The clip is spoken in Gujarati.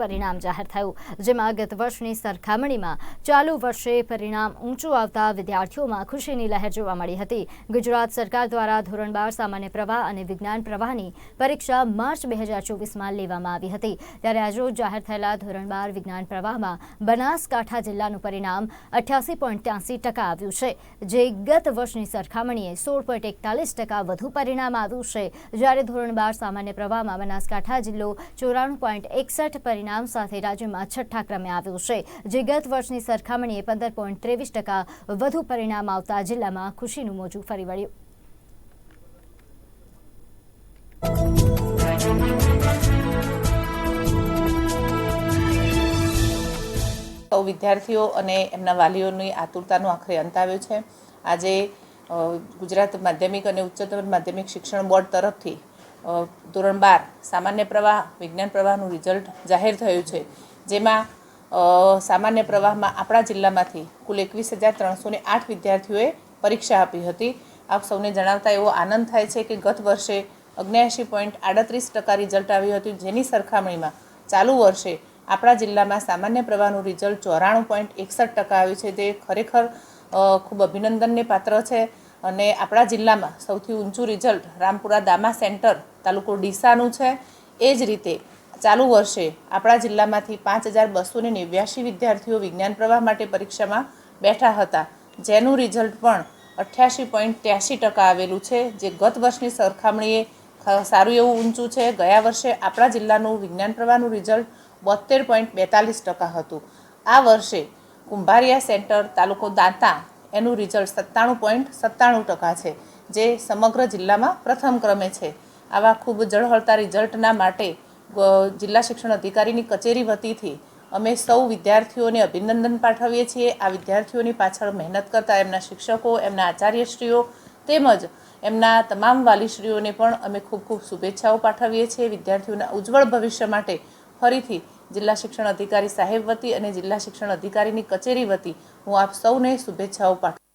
પરિણામ જાહેર થયું, જેમાં ગત વર્ષની સરખામણીમાં ચાલુ વર્ષે પરિણામ ઊંચું આવતા વિદ્યાર્થીઓમાં ખુશીની લહેર જોવા મળી હતી. ગુજરાત સરકાર દ્વારા ધોરણ બાર સામાન્ય પ્રવાહ અને વિજ્ઞાન પ્રવાહની પરીક્ષા માર્ચ બે હજાર ચોવીસમાં લેવામાં આવી હતી. ત્યારે આજરોજ જાહેર થયેલા ધોરણ બાર વિજ્ઞાન પ્રવાહમાં બનાસકાંઠા જિલ્લાનું પરિણામ અઠ્યાસી પોઈન્ટ ત્યાસી ટકા આવ્યું છે, જે ગત વર્ષની સરખામણીએ સોળ પોઈન્ટ એકતાલીસ ટકા વધુ પરિણામ આવ્યું છે. જ્યારે ધોરણ બાર સામાન્ય પ્રવાહમાં બનાસકાંઠા જિલ્લો ચોરાણું પોઈન્ટ એકસઠ પરિણામ સાથે રાજ્યમાં છઠ્ઠા ક્રમે આવ્યું છે, જે ગત વર્ષની સરખામણીએ પંદર પોઈન્ટ ત્રેવીસ ટકા વધુ પરિણામ આવતા જિલ્લામાં ખુશીનું મોજું ફરી વળ્યું. સૌ વિદ્યાર્થીઓ અને એમના વાલીઓની આતુરતાનો આખરે અંત આવ્યો છે. આજે ગુજરાત માધ્યમિક અને ઉચ્ચતર માધ્યમિક શિક્ષણ બોર્ડ તરફથી ધોરણ બાર, સામાન્ય પ્રવાહ, વિજ્ઞાન પ્રવાહનું રિઝલ્ટ જાહેર થયું છે. જેમાં સામાન્ય પ્રવાહમાં આપણા જિલ્લામાંથી કુલ એકવીસ હજાર ત્રણસો ને આઠ વિદ્યાર્થીઓએ પરીક્ષા આપી હતી. આપ સૌને જણાવતા એવો આનંદ થાય છે કે ગત વર્ષે અગ્યાસી પોઈન્ટ આડત્રીસ ટકા રિઝલ્ટ આવ્યું હતું. જેની સરખામણીમાં ચાલુ વર્ષે આપણા જિલ્લામાં સામાન્ય પ્રવાહનું રિઝલ્ટ ચોરાણું પોઈન્ટ એકસઠ ટકા આવ્યું છે. તે ખરેખર ખૂબ અભિનંદનને પાત્ર છે. અને આપણા જિલ્લામાં સૌથી ઊંચું રિઝલ્ટ રામપુરા દામા સેન્ટર તાલુકો ડીસાનું છે. એ જ રીતે ચાલુ વર્ષે આપણા જિલ્લામાંથી પાંચ હજાર બસો ને નેવ્યાસી વિદ્યાર્થીઓ વિજ્ઞાન પ્રવાહ માટે પરીક્ષામાં બેઠા હતા. જેનું રિઝલ્ટ પણ અઠ્યાસી પોઈન્ટ ત્યાસી ટકા આવેલું છે, જે ગત વર્ષની સરખામણીએ સારું એવું ઊંચું છે. ગયા વર્ષે આપણા જિલ્લાનું વિજ્ઞાન પ્રવાહનું રિઝલ્ટ બોતેર પોઈન્ટ બેતાલીસ ટકા હતું. આ વર્ષે કુંભારિયા સેન્ટર તાલુકો દાંતા એનું રિઝલ્ટ સત્તાણું પોઈન્ટ સત્તાણું ટકા છે, જે સમગ્ર જિલ્લામાં પ્રથમ ક્રમે છે. આવા ખૂબ જળહળતા રિઝલ્ટના માટે જિલ્લા શિક્ષણ અધિકારીની કચેરી વતીથી અમે સૌ વિદ્યાર્થીઓને અભિનંદન પાઠવીએ છીએ. આ વિદ્યાર્થીઓની પાછળ મહેનત કરતા એમના શિક્ષકો, એમના આચાર્યશ્રીઓ તેમજ એમના તમામ વાલીશ્રીઓને પણ અમે ખૂબ ખૂબ શુભેચ્છાઓ પાઠવીએ છીએ. વિદ્યાર્થીઓના ઉજ્જવળ ભવિષ્ય માટે ફરીથી જિલ્લા શિક્ષણ અધિકારી સાહેબ વતી અને જિલ્લા શિક્ષણ અધિકારીની કચેરી વતી હું આપ સૌને શુભેચ્છાઓ પાઠવું